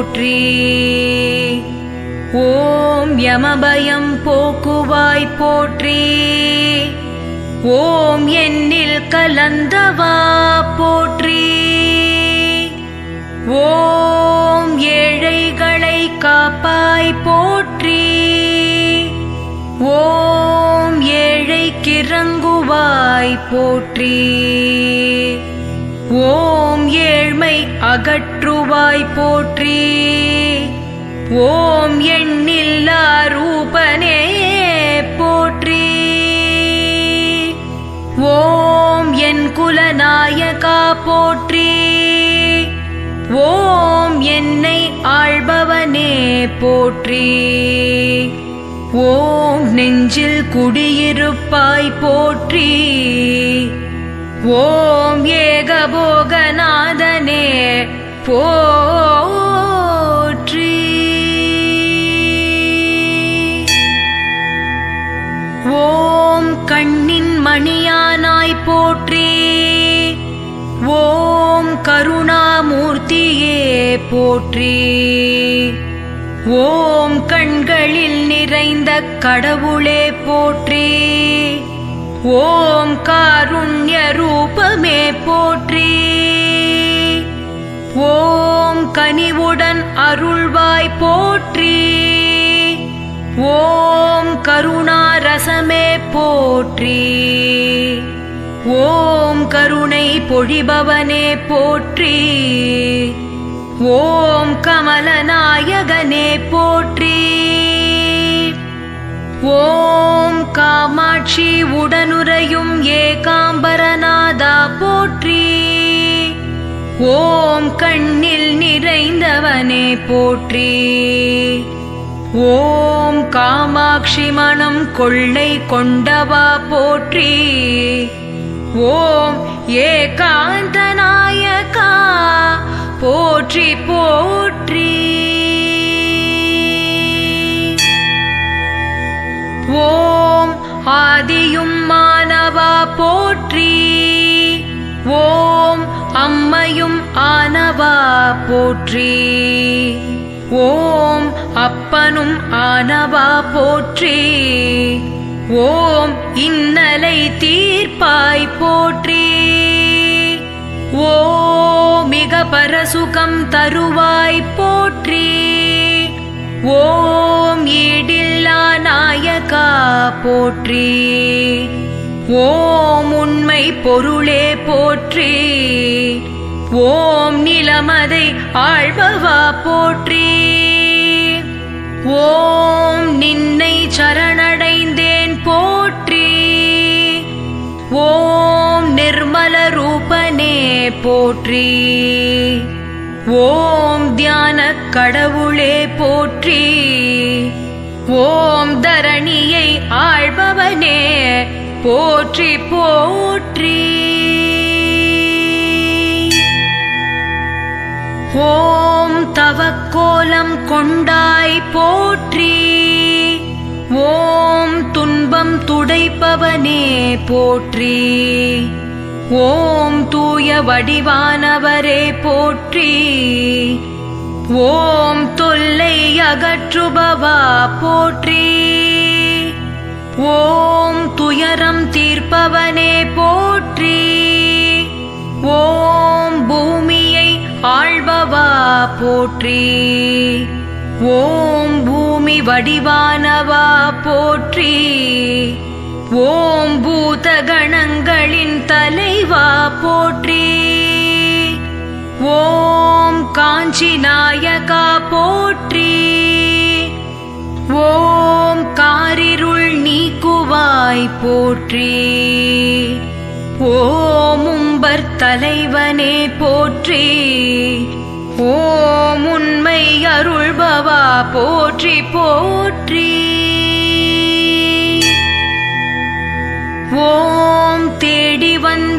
போற்றி. ஓம் யமபயம் போக்குவாய் போற்றி. ஓம் என்னில் கலந்தவா போற்றி. ஓம் ஏழைகளை காப்பாய் போற்றி. ஓம் ஏழைக்கிறங்குவாய் போற்றி. ஓம் ஏழ்மை அகற்றுவாய் போற்றி. ஓம் எண்ணில்லா ரூபனே போற்றி. ஓம் என் குலநாயகா போற்றி. ஓம் என்னை ஆள்பவனே போற்றி. ஓம் நெஞ்சில் குடியிருப்பாய் போற்றி. ஓம் ஏகபோகநாதனே போற்றி. ஓம் கண்ணின் மணியானாய் போற்றி. ஓம் கருணாமூர்த்தியே போற்றி. ஓம் கண்களில் நிறைந்த கடவுளே போற்றி. ஓம் காருண்ய ரூபமே போற்றி. ஓம் கனிவுடன் அருள்வாய் போற்றி. ஓம் கருணா ரசமே போற்றி. ஓம் கருணை பொழிபவனே போற்றி. ஓம் கமலநாயகனே போற்றி. ஓம் காமாட்சி உடனுரையும் ஏகாம்பரநாதா போற்றி. ஓம் கண்ணில் நிறைந்தவனே போற்றி. ஓம் காமாட்சி மனம் கொள்ளை கொண்டவா போற்றி. ஓம் ஏகாந்தநாயகா போற்றி போற்றி. ஓம் ஆதியும் மாணவா போற்றி. ஓம் அம்மையும் ஆனவா போற்றி. ஓம் அப்பனும் ஆனவா போற்றி. ஓம் இன்னலை தீர்ப்பாய் போற்றி. ஓ மிக பரசுகம் தருவாய் போற்றி. ஓம் ஈடில்லா நாயகா போற்றி. ஓம் உண்மை பொருளே போற்றி. ஓம் நிலமதை ஆழ்பவா போற்றி. ஓம் நின்னை சரணடைந்தேன் போற்றி. ஓம் நிர்மல ரூபனே போற்றி. ஓம் தியான கடவுளே போற்றி. ஓம் தரணியை ஆழ்பவனே போற்றி போற்றி. ஓம் தவக்கோலம் கொண்டாய் போற்றி. ஓம் துன்பம் துடைப்பவனே போற்றி. ஓம் தூய வடிவானவரே போற்றி. ஓம் தொல்லை அகற்றுபவா போற்றி. ஓம் துயரம் தீர்ப்பவனே போற்றி. ஓம் பூமியை ஆழ்பவா போற்றி. ஓம் பூமி வடிவானவா போற்றி. ஓம் பூத கணங்களின் தலைவா போற்றி. ஓம் காஞ்சி நாயகா போற்றி. ஓம் காஞ்சி நீக்குவாய் போற்றி. ஓமும்பர் தலைவனே போற்றி. ஓம் உண்மை அருள்பவா போற்றி போற்றி. ஓம் தேடி வந்த